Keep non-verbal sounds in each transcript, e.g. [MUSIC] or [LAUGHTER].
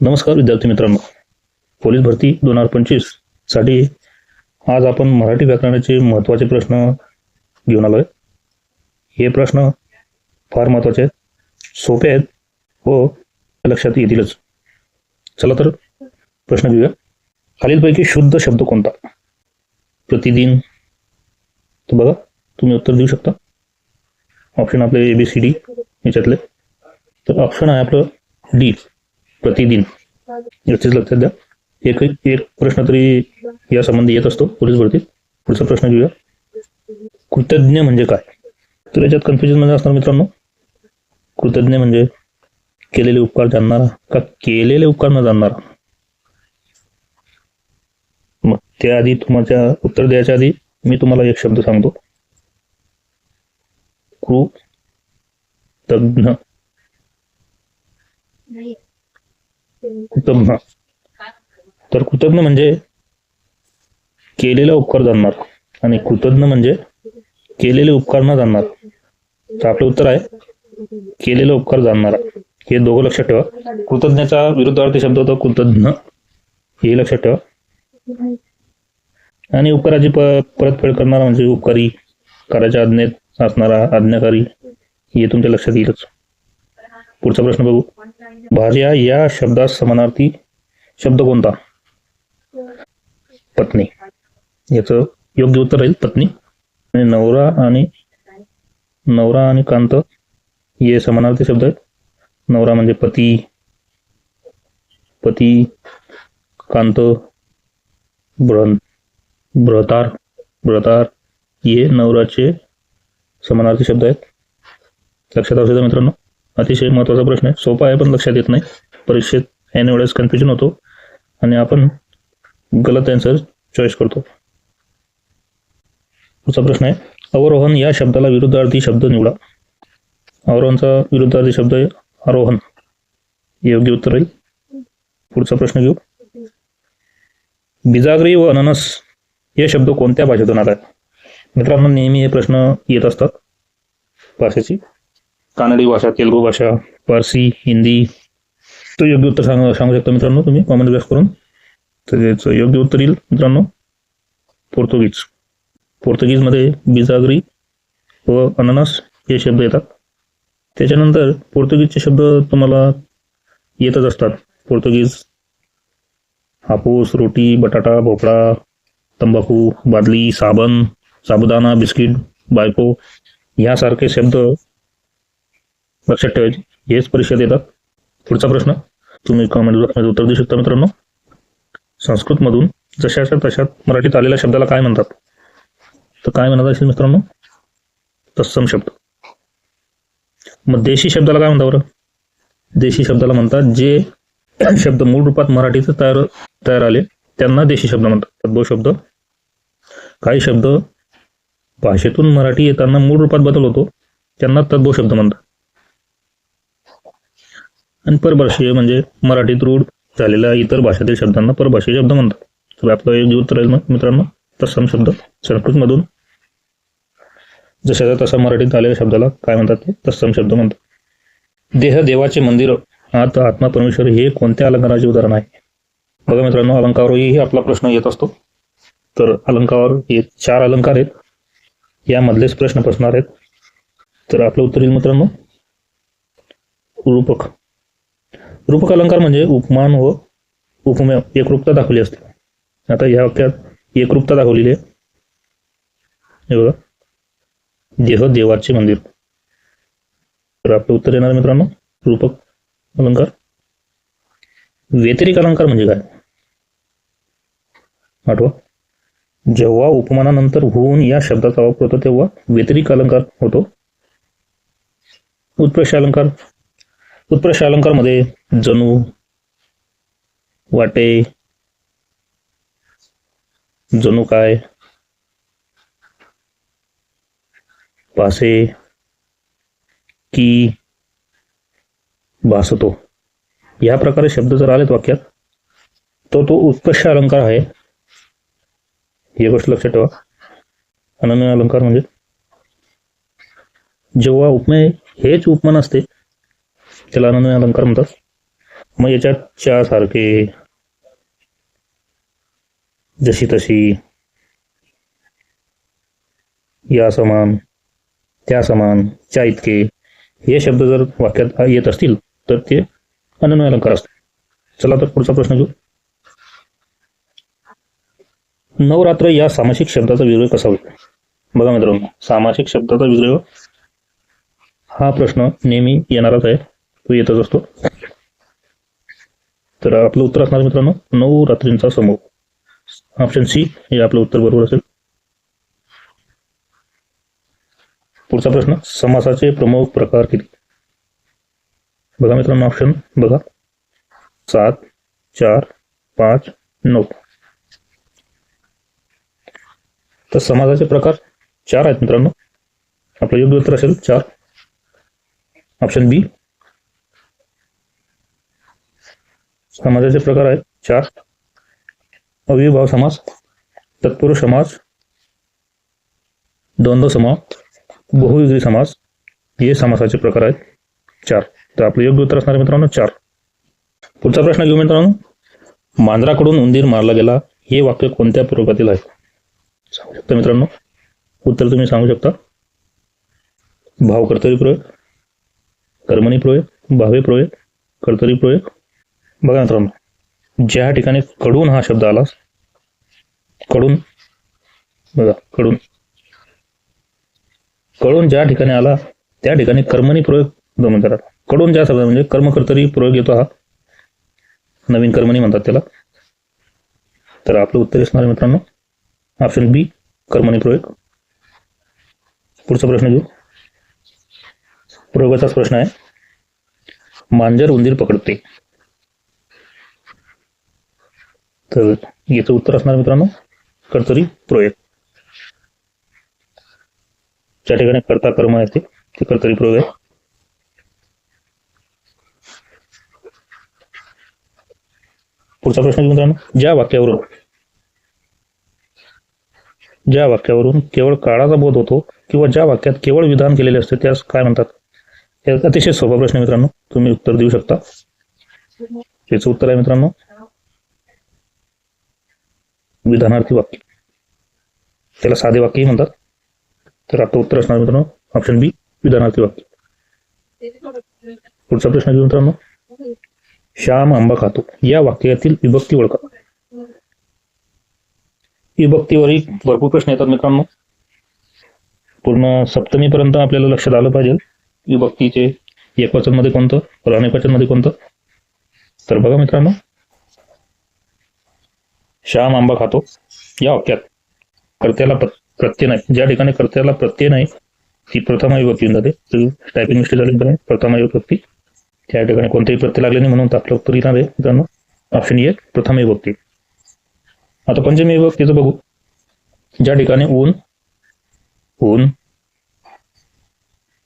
नमस्कार विद्यार्थी मित्रांनो. पोलीस भरती दोन हजार पंचवीससाठी आज आपण मराठी व्याकरणाचे महत्त्वाचे प्रश्न घेऊन आलो आहे हे प्रश्न फार महत्त्वाचे आहेत. सोपे आहेत व लक्षात येतीलच. चला तर प्रश्न घेऊया. खालीलपैकी शुद्ध शब्द कोणता? प्रतिदिन. तर बघा तुम्ही उत्तर देऊ शकता. ऑप्शन आपले ए बी सी डी याच्यातले. तर ऑप्शन आहे आपलं डी प्रतिदिन. याचीच लक्षात द्या. एक एक प्रश्न तरी या संबंधी येत असतो पोलीस भरतीत. पुढचा प्रश्न घेऊया. कृतज्ञ म्हणजे काय? तर याच्यात कन्फ्युजनमध्ये असणार मित्रांनो. कृतज्ञ म्हणजे केलेले उपकार जाणणारा का केलेले उपकार न जाणणारा? मग त्याआधी तुमच्या उत्तर द्यायच्या आधी मी तुम्हाला एक शब्द सांगतो. कृतज्ञ. कृतज्ञ तर कृतज्ञ म्हणजे केलेला उपकार जाणणार. आणि कृतज्ञ म्हणजे केलेले उपकार न जाणणार. तर आपलं उत्तर आहे केलेले उपकार जाणणारा. हे दोघं लक्षात ठेवा. कृतज्ञाचा विरुद्धार्थी शब्द होतो कृतज्ञ हे लक्षात ठेवा. आणि उपकाराची परतफेड करणारा म्हणजे उपकारी कराच्या आज्ञेत असणारा आज्ञाकारी हे तुमच्या लक्षात येईलच. पुढचा प्रश्न बघू. भार्या या शब्दात समानार्थी शब्द कोणता? पत्नी. याचं योग्य उत्तर राहील पत्नी. आणि नवरा आणि नवरा आणि कांत हे समानार्थी शब्द आहेत. नवरा म्हणजे पती. पती कांत ब्रन ब्रतार ब्रतार हे नवराचे समानार्थी शब्द आहेत. लक्षात असू द्या मित्रांनो. अतिशय महत्त्वाचा प्रश्न आहे. सोपा आहे पण लक्षात येत नाही. परीक्षेत ऐन वेळेस कन्फ्युजन होतो आणि आपण गलत आन्सर चॉईस करतो. पुढचा प्रश्न आहे. अवरोहन या शब्दाला विरुद्धार्थी शब्द निवडा. अवरोहनचा विरुद्धार्थी शब्द आहे आरोहण योग्य उत्तर राहील पुढचा प्रश्न घेऊ. बिजागरी व अननस हे शब्द कोणत्या भाषेतून आला मित्रांनो नेहमी हे प्रश्न येत असतात भाषेची. कानडी भाषा तेलुगू भाषा पारसी हिंदी. तो योग्य उत्तर सांग सांगू शकता मित्रांनो तुम्ही कॉमेंट बॉक्स करून तर योग्य उत्तर येईल मित्रांनो. पोर्तुगीज. पोर्तुगीजमध्ये बिजागरी व अननस हे शब्द येतात. त्याच्यानंतर पोर्तुगीजचे शब्द तुम्हाला येतच असतात. पोर्तुगीज हापूस रोटी बटाटा भोपळा तंबाखू बादली साबण साबुदाणा बिस्किट बायको यासारखे शब्द लक्षात ठेवायची. हेच परीक्षा येतात. पुढचा प्रश्न. तुम्ही कॉमेंट बॉक्समध्ये उत्तर देऊ शकता मित्रांनो. संस्कृतमधून जशाच्या तशात मराठीत आलेल्या शब्दाला काय म्हणतात? तर काय म्हणत असेल मित्रांनो? तत्सम शब्द. मग देशी शब्दाला काय म्हणतात बरं? देशी शब्दाला म्हणतात जे [COUGHS] शब्द मूळ रूपात मराठीचे तयार तयार आले त्यांना देशी शब्द म्हणतात. तद्भव शब्द. काही शब्द भाषेतून मराठी येताना मूळ रूपात बदल होतो त्यांना तद्भव शब्द म्हणतात. आणि परभाषीय म्हणजे मराठीत रूढ झालेल्या इतर भाषेतील शब्दांना परभाषीय शब्द म्हणतात. तर आपलं एक उत्तर आहे मित्रांनो तत्सम शब्द संस्कृतमधून. जशाचा तसा मराठीत आलेल्या शब्दाला काय म्हणतात ते? तत्सम शब्द म्हणतात. देह देवाचे मंदिर आत आत्मा परमेश्वर हे कोणत्या अलंकाराचे उदाहरण आहे? बघा मित्रांनो अलंकावरही आपला प्रश्न येत असतो. तर अलंकार हे चार अलंकार आहेत. यामधलेच प्रश्न असणार आहेत. तर आपलं उत्तर येईल मित्रांनो. रूपक. रूपक अलंकार म्हणजे उपमान व उपमेय. एकरूपता दाखवली असते. आता या वाक्यात एकरूपता दाखवलेली आहे. हे बघा. देह देवाचे मंदिर. तर आपलं उत्तर येणार मित्रांनो रूपक अलंकार व्यतिरिक अलंकार म्हणजे काय? आठवा. जेव्हा उपमानानंतर होऊन या शब्दाचा वापर होतो तेव्हा व्यतिरिक अलंकार होतो. उत्प्रेक्ष अलंकार उत्प्रश अलंकारमध्ये जणू वाटे जणू काय? पासे की भासतो. या प्रकारे शब्द जर आलेत वाक्यात तर तो उत्कृष्ट अलंकार आहे. ही गोष्ट लक्षात ठेवा. अनन्य अलंकार म्हणजे जेव्हा उपमेय हेच उपमान असते त्याला अनन्य अलंकार म्हणतात. मग याच्यात च्या सारखे जशी तशी या समान त्या समान च्या इतके हे शब्द जर वाक्यात येत असतील तर ते अनन्वय अलंकार असतात. चला तर पुढचा प्रश्न घेऊ. नवरात्र या सामासिक शब्दाचा विग्रह कसा होईल? बघा मित्रांनो सामासिक शब्दाचा विग्रह हा प्रश्न नेहमी येणारच आहे. तो येतच असतो. तर आपलं उत्तर असणार मित्रांनो नऊ रात्रींचा समूह. ऑप्शन सी हे आपलं उत्तर बरोबर असेल. पुढचा प्रश्न समासाचे प्रमुख प्रकार किती? बघा मित्रांनो ऑप्शन बघा. सात चार पाच नऊ. तर समाजाचे प्रकार चार आहेत मित्रांनो. आपलं योग्य उत्तर असेल चार. ऑप्शन बी समाजाचे प्रकार आहेत. चार. अविभाव समास तत्पुरुष समास द्वंद्व समास बहुविग्री समास हे समासाचे प्रकार आहेत. चार. तर आपलं योग्य उत्तर असणार मित्रांनो चार. पुढचा प्रश्न घेऊ मित्रांनो. मांजराकडून उंदीर मारला गेला हे वाक्य कोणत्या पूर्वकातील आहे? सांगू शकता मित्रांनो? उत्तर तुम्ही सांगू शकता. भाव कर्तरी प्रयोग कर्मणी प्रयोग भावे प्रयोग कर्तरी प्रयोग बघा मित्रांनो ज्या ठिकाणी कडून हा शब्द आला कडून बघा कडून. कडून ज्या ठिकाणी आला त्या ठिकाणी कर्मणी प्रयोग दोन करा कडून ज्या शब्द म्हणजे कर्मकर्तरी प्रयोग येतो हा. नवीन कर्मणी म्हणतात त्याला. तर आपलं उत्तर असणार मित्रांनो. ऑप्शन बी कर्मणी प्रयोग. पुढचा प्रश्न घेऊ. प्रयोगाचाच प्रश्न आहे. मांजर उंदीर पकडते. तर याचं उत्तर असणार मित्रांनो कर्तरी प्रयोग ज्या ठिकाणी कर्ता कर्म आहे ते कर्तरी प्रयोग आहे. पुढचा प्रश्न मित्रांनो ज्या वाक्यावरून ज्या वाक्यावरून केवळ काळाचा बोध होतो किंवा ज्या वाक्यात केवळ विधान केलेले असते त्यास काय म्हणतात? हे अतिशय सोपा प्रश्न मित्रांनो तुम्ही उत्तर देऊ शकता. याचं उत्तर आहे मित्रांनो विधानार्थी वाक्य. त्याला साधे वाक्यही म्हणतात. तर आता उत्तर असणार मित्रांनो ऑप्शन बी विधानार्थी वाक्य. पुढचा प्रश्न घेऊ मित्रांनो. श्याम आंबा खातो. या वाक्यातील विभक्ती ओळखा. विभक्तीवरही भरपूर प्रश्न येतात मित्रांनो. पूर्ण सप्तमीपर्यंत आपल्याला लक्षात आलं पाहिजे. विभक्तीचे एक मध्ये कोणतं अनेक वचनमध्ये कोणतं? तर बघा मित्रांनो. श्याम आंबा खातो. या वाक्यात कर्त्याला प्रत्यय नाही. ज्या ठिकाणी कर्त्याला प्रत्यय नाही ती प्रथम विभक्ती येऊन जाते टायपिंग मिस्टेक झाली तर प्रथम विभक्ती त्या ठिकाणी कोणतेही प्रत्यय लागले नाही म्हणून आपलं उत्तर येणार आहे मित्रांनो. ऑप्शन ए प्रथम विभक्ती आता पंचमी विभक्तीचं बघू. ज्या ठिकाणी ऊन ऊन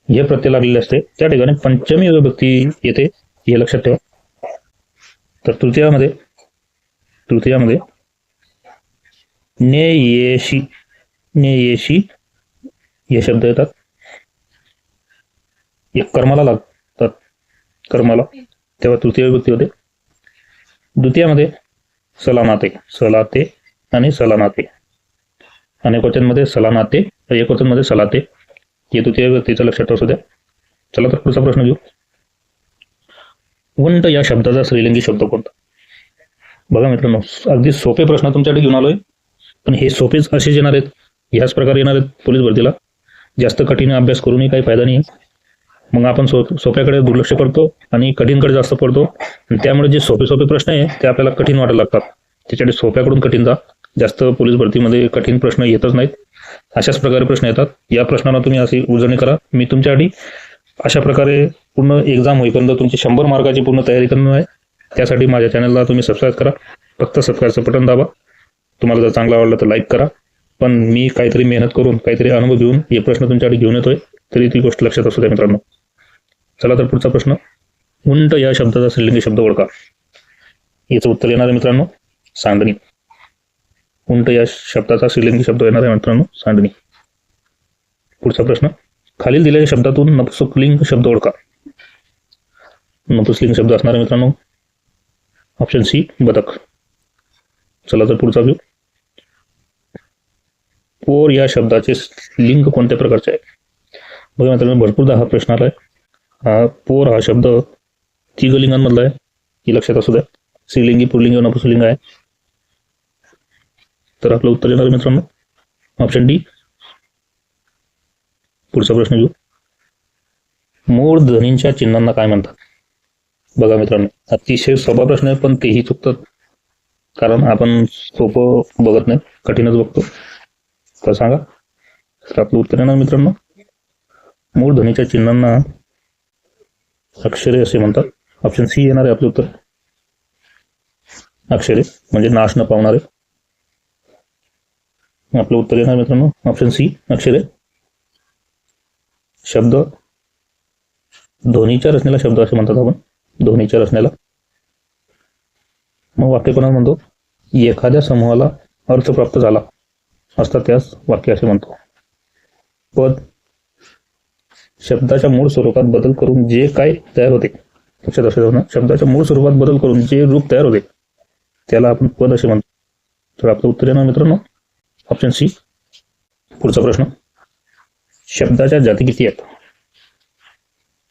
हे प्रत्यय लागलेले असते त्या ठिकाणी पंचमी विभक्ती येते हे लक्षात ठेवा. तर तृतीयामध्ये तृतीयामध्ये ने येशी ने येशी हे शब्द येतात. एक कर्माला लागतात कर्माला. तेव्हा तृतीय विभक्ती होते. द्वितीयामध्ये सलानाते सलाते आणि सलानाते. अनेक वचनमध्ये सलानाते एक वचनमध्ये सलाते. हे तृतीय व्यक्तीचं लक्षात असू द्या चला तर पुढचा प्रश्न घेऊ. उंट या शब्दाचा श्रीलिंगी शब्द कोणता? बघा मित्रांनो अगदी सोपे प्रश्न तुमच्याकडे घेऊन आलोय. पण हे सोपेच असेच येणार आहेत. ह्याच प्रकारे येणार आहेत पोलीस भरतीला. जास्त कठीण अभ्यास करूनही काही फायदा नाही. मग आपण सो सोप्याकडे दुर्लक्ष करतो आणि कठीणकडे जास्त पडतो. आणि त्यामुळे जे सोपे सोपे प्रश्न आहे ते आपल्याला कठीण वाटायला लागतात. त्याच्याकडे सोप्याकडून कठीण जा. जास्त पोलीस भरतीमध्ये कठीण प्रश्न येतच नाहीत. अशाच प्रकारे प्रश्न येतात. या प्रश्नांना तुम्ही अशी उजळणी करा. मी तुमच्यासाठी अशा प्रकारे पूर्ण एक्झाम होईपर्यंत तुमची शंभर मार्काची पूर्ण तयारी करणार आहे. त्यासाठी माझ्या चॅनलला तुम्ही सबस्क्राईब करा. फक्त सबस्क्राईबचं बटन दाबा. तुम्हाला जर चांगला आवडला तर लाईक करा. पण मी काहीतरी मेहनत करून काहीतरी अनुभव घेऊन हे प्रश्न तुमच्याकडे घेऊन येतोय. तरी ती गोष्ट लक्षात असू द्या मित्रांनो. चला तर पुढचा प्रश्न. उंट या शब्दाचा श्रीलिंगी शब्द ओळखा. याचं उत्तर येणार आहे मित्रांनो सांडणी. उंट या शब्दाचा श्रीलिंगी शब्द येणार आहे मित्रांनो सांडणी. पुढचा प्रश्न. खालील दिलेल्या शब्दातून नपुसकलिंग शब्द ओळखा. नपुसलिंग शब्द असणार आहे मित्रांनो. ऑप्शन सी बदक चला तर पुढचा घेऊ पोर या शब्दाचे लिंग कोणत्या प्रकारचे आहे बघा मित्रांनो भरपूरदा हा प्रश्न आहे हा पोर हा शब्द तिघलिंगांमधला आहे. ही लक्षात असू द्या. स्त्रीलिंगी पुरलिंगी नपुसलिंग आहे. तर आपलं उत्तर येणार मित्रांनो. ऑप्शन डी पुढचा प्रश्न घेऊ. मूळ ध्वनींच्या चिन्हांना काय म्हणतात? बघा मित्रांनो अतिशय सोपा प्रश्न आहे पण तेही चुकतात. कारण आपण सोपं बघत नाही कठीणच बघतो. तर सांगा. तर आपलं उत्तर येणार मित्रांनो? मूळ ध्वनीच्या चिन्हांना अक्षरे असे म्हणतात. ऑप्शन सी येणार आहे आपलं उत्तर. अक्षरे म्हणजे नाश न पावणारे. आपलं उत्तर येणार मित्रांनो. ऑप्शन सी अक्षरे. शब्द. ध्वनीच्या रचनेला शब्द असे म्हणतात आपण. ध्वनीच्या रचनेला. मग वाक्य म्हणतो? एखाद्या समूहाला अर्थ प्राप्त झाला. असतात त्यास वाक्य असे म्हणतो. पद शब्दाच्या मूळ स्वरूपात बदल करून जे काय तयार होते लक्षात असं ना शब्दाच्या मूळ स्वरूपात बदल करून जे रूप तयार होते त्याला आपण पद असे म्हणतो. तर आपलं उत्तर येणार मित्रांनो ऑप्शन सी पुढचा प्रश्न. शब्दाच्या जाती किती आहेत?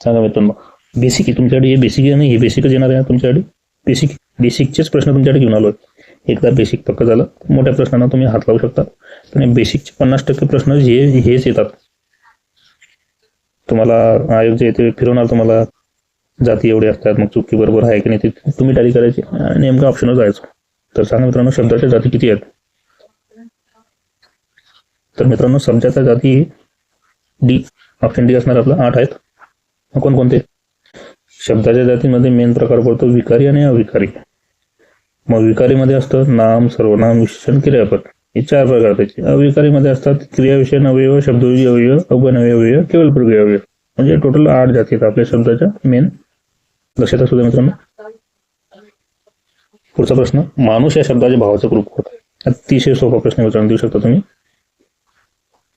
सांगा मित्रांनो. बेसिक आहे तुमच्याकडे हे बेसिक आहे नाही हे बेसिकच येणार आहे तुमच्याकडे? बेसिक बेसिकचेच प्रश्न तुमच्याकडे घेऊन आलो एकदा बेसिक पक्क झालं. मोठ्या प्रश्नांना तुम्ही हात लावू शकता. पण बेसिकचे पन्नास टक्के प्रश्न हे हेच येतात. तुम्हाला आयोग जे ते फिरवणार तुम्हाला जाती एवढे असतात मग चुकी बरोबर आहे की नाही ते तुम्ही टाली करायची आणि नेमका ऑप्शनवर जायचं. तर सांगा मित्रांनो शब्दाच्या जाती किती आहेत? तर मित्रांनो शब्दाच्या जाती डी ऑप्शन डी असणार आपला आठ आहेत. कोणकोणते? शब्दाच्या जातीमध्ये मेन प्रकार पडतो विकारी आणि अविकारी. मग विकारीमध्ये असतं नाम सर्वनाम विशेषण क्रियापद. हे चार प्रकार त्याचे. अविकारीमध्ये असतात क्रियाविषयन अवयव शब्दविधी अवयव अवगण अवयव केवळ प्रक्रिया अवयव. म्हणजे टोटल आठ जाती आहेत आपल्या शब्दाच्या मेन लक्षात असू दे मित्रांनो. पुढचा प्रश्न माणूस या शब्दाच्या भावाचं रूप होत अतिशय सोपा प्रश्न मित्रांनो देऊ शकता तुम्ही.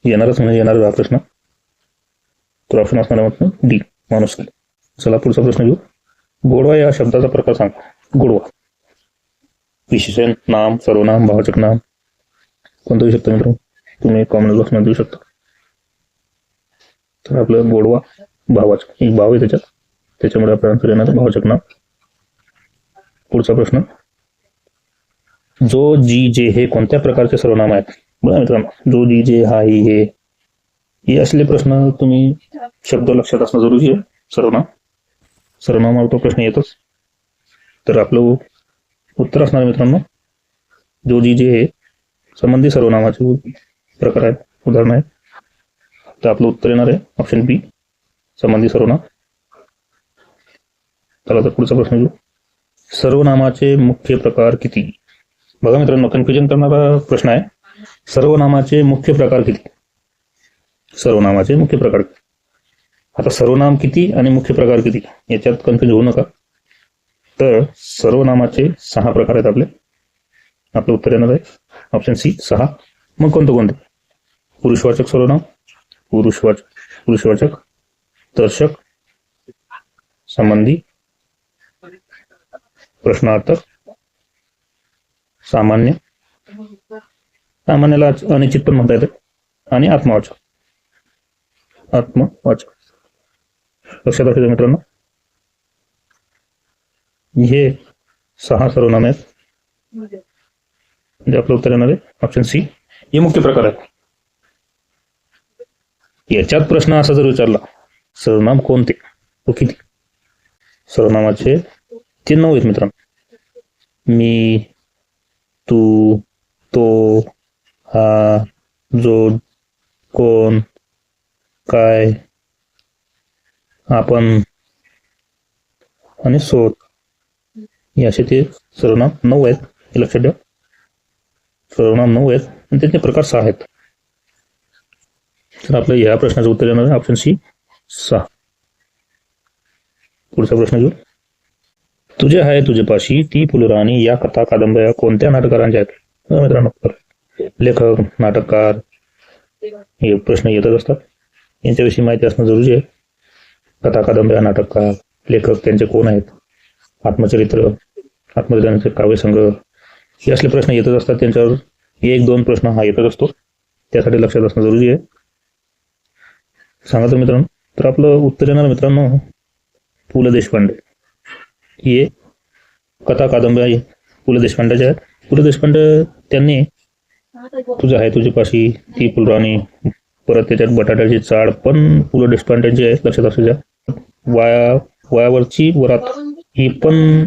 येणारच म्हणजे येणारच हा प्रश्न. तर ऑप्शन असणार डी माणूस चला पुढचा प्रश्न घेऊ. गोडवा या शब्दाचा प्रकार सांगा. गोडवा. विशेषण नाम सर्वनाम भावचक नाम. कोणतं देऊ शकता मित्र तुम्ही कॉमन बॉक्समध्ये देऊ शकता. तर आपलं गोडवा भावाचक. एक भाव आहे त्याच्यात. त्याच्यामुळे आपल्याला आन्सर येणार भावचक नाम. पुढचा प्रश्न. जो जी जे हे कोणत्या प्रकारचे सर्वनाम आहेत? बघा मित्रांनो. जो जी जे हा ही हे. हे असले प्रश्न तुम्ही शब्द लक्षात असणं जरुरी आहे. सर्वनाम. सर्वनामावर तो प्रश्न येतोच. तर आपलं उत्तर असणार मित्रांनो. जो जी जे हे संबंधी सर्वनामाचे प्रकार आहेत उदाहरण आहे तर आपलं उत्तर येणार आहे ऑप्शन बी संबंधी सर्वनाम चला तर पुढचा प्रश्न घेऊ. सर्वनामाचे मुख्य प्रकार किती? बघा मित्रांनो कन्फ्युजन करणारा प्रश्न आहे. सर्वनामाचे मुख्य प्रकार किती? सर्वनामाचे मुख्य प्रकार आता सर्वनाम किती आणि मुख्य प्रकार किती? याच्यात कन्फ्युज होऊ नका. तर सर्वनामाचे सहा प्रकार आहेत आपले. आपलं उत्तर येणार आहे. ऑप्शन सी सहा. मग कोणतं कोणतं? पुरुषवाचक सर्वनाम पुरुषवाचक पुरुषवाचक दर्शक संबंधी प्रश्नार्थक सामान्य. सामान्याला अनिश्चित पण म्हणता येते. आणि आत्मवाचक. आत्मवाचक. लक्षात असू मित्रांनो. हे सहा सर्वनाम आहेत. म्हणजे आपलं उत्तर येणार आहे. ऑप्शन सी हे मुख्य प्रकार आहेत. याच्यात प्रश्न असा जर विचारला सर्वनाम कोणते? तो किती सर्वनामाचे ते नऊ आहेत मित्रांनो. मी तू तो हा जो कोण काय आपण आणि सोत हे असे ते सर्वनाम नऊ आहेत हे लक्षात ठेवा. सर्वनाम नऊ आहेत आणि त्याचे प्रकार सहा आहेत. तर आपल्या या प्रश्नाचं उत्तर येणार आहे ऑप्शन सी सहा. पुढचा प्रश्न घेऊ. तुझे आहे तुझे पाशी ती फुलराणी या कथा कादंबऱ्या कोणत्या नाटकारांच्या आहेत? मित्रांनो लेखक नाटककार हे प्रश्न येतच असतात. यांच्याविषयी माहिती असणं जरुरी आहे. कथा कादंबऱ्या नाटककार लेखक त्यांचे कोण आहेत? आत्मचरित्र आत्मविधानाचे काव्यसंघ हे असले प्रश्न येतच असतात त्यांच्यावर एक दोन प्रश्न हा येतच असतो. त्यासाठी लक्षात असणं जरुरी आहे. सांगा तर मित्रांनो तर आपलं उत्तर येणार मित्रांनो पु ल देशपांडे. हे कथा कादंबरी पु ल देशपांडेच्या. आहेत पु ल देशपांडे त्यांनी तुझं आहे तुझी पाशी ती फुलराणी परत त्याच्यात बटाट्याची चाळ पण पु ल देशपांडेची आहे लक्षात असू द्या. वाया वायावरची वरात ही पण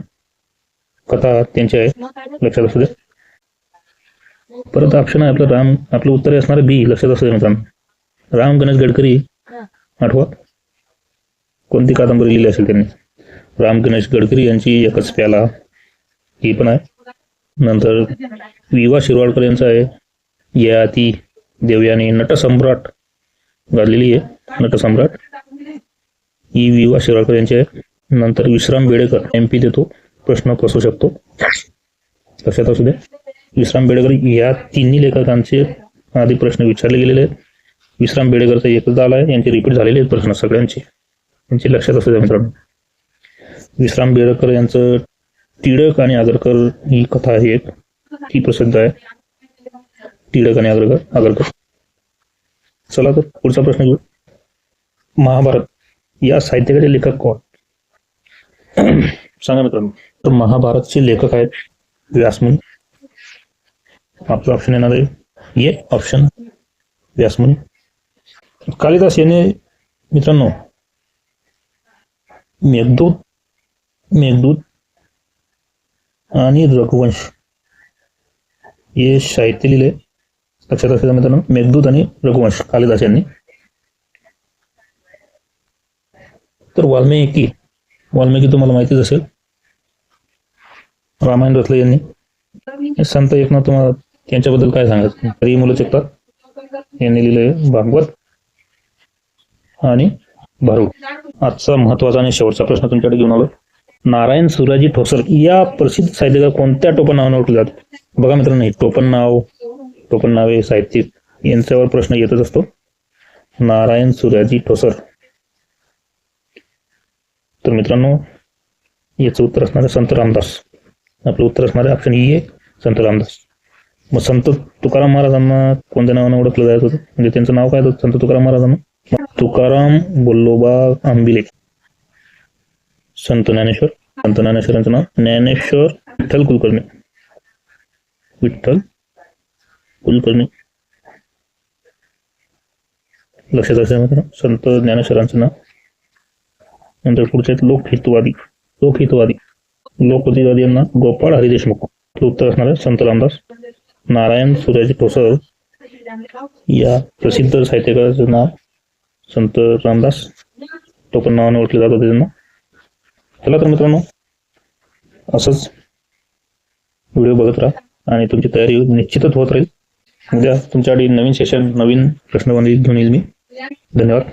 कथा त्यांची आहे. लक्षात असू द्या परत ऑप्शन आहे आपलं राम. आपलं उत्तर असणार बी लक्षात असू द्या मित्रांनो. राम गणेश गडकरी आठवा. कोणती कादंबरी लिहिली असेल त्यांनी? राम गणेश गडकरी यांची एकच प्याला. ही पण आहे. नंतर विवा शिरवाडकर यांचं आहे. या ती देवयानी नटसम्राट गाजलेली आहे. नटसम्राट. ही विवा शिरवाडकर यांची आहे. नंतर विश्राम बेडेकर एम पी देतो. प्रश्न कसू शकतो. लक्षात असू द्या विश्राम बेडेकर या तिन्ही लेखकांचे आधी प्रश्न विचारले गेलेले आहेत. विश्राम बेडेकरचा एकच आला आहे. यांचे रिपीट झालेले आहेत प्रश्न सगळ्यांचे. यांचे लक्षात असू द्या मित्रांनो. विश्राम बेडेकर यांचं टिळक आणि आगरकर ही कथा आहे एक. ती प्रसिद्ध आहे. टिळक आणि आगरकर आगरकर. चला तर पुढचा प्रश्न घेऊ. महाभारत. या साहित्याचे लेखक कोण? सांगा मित्रांनो. तर महाभारतचे लेखक आहेत व्यासमुनी. आपलं ऑप्शन येणार आहे. ये ऑप्शन व्यासमुनी. कालिदास याने मित्रांनो मेघदूत मेघदूत आणि रघुवंश हे साहित्य लिहिले. लक्षात असेल मित्रांनो मेघदूत आणि रघुवंश कालिदास यांनी. तर वाल्मिकी वाल्मिकी तुम्हाला माहितीच असेल. रामायण रचलं यांनी. संत एकनाथ तुम्हाला त्यांच्याबद्दल काय सांगायचं तरी मुलं शिकतात यांनी लिहिलंय भागवत आणि भारूड. आजचा महत्त्वाचा आणि शेवटचा प्रश्न तुमच्याकडे घेऊन आलो नारायण सुराजी ठोसर या प्रसिद्ध साहित्यकार कोणत्या टोपण नावाने ओळखले जातात बघा मित्रांनो टोपण नाव टोपण नावे साहित्यिक यांच्यावर प्रश्न येतच असतो. नारायण सुराजी ठोसर. तर मित्रांनो याचं उत्तर असणार संत रामदास. आपलं उत्तर असणार आहे. ऑप्शन ई आहे संत रामदास. मग संत तुकाराम महाराजांना कोणत्या नावाने ओळखलं जायचं होतं? म्हणजे त्यांचं नाव काय होतं? संत तुकाराम महाराजांना? तुकाराम बोल्लोबा आंबिले. संत ज्ञानेश्वर. संत ज्ञानेश्वरांचं नाव? ज्ञानेश्वर विठ्ठल कुलकर्णी. विठ्ठल कुलकर्णी. लक्षात असेल मित्रांनो संत ज्ञानेश्वरांचं नाव. नंतर पुढचे आहेत लोकहितवादी. लोकहितवादी. लोकप्रतिवादी यांना गोपाळ हरी देशमुख उत्तर असणार संत रामदास नारायण सूर्याजी ठोसर या प्रसिद्ध साहित्यकाराचं नाव संत रामदास टोपण नावाने ओळखले जात होते त्यांना. चला तर मित्रांनो असंच व्हिडिओ बघत राहा आणि तुमची तयारी निश्चितच होत राहील. उद्या तुमच्यासाठी नवीन सेशन नवीन प्रश्नबंदी घेऊन येईल मी. धन्यवाद.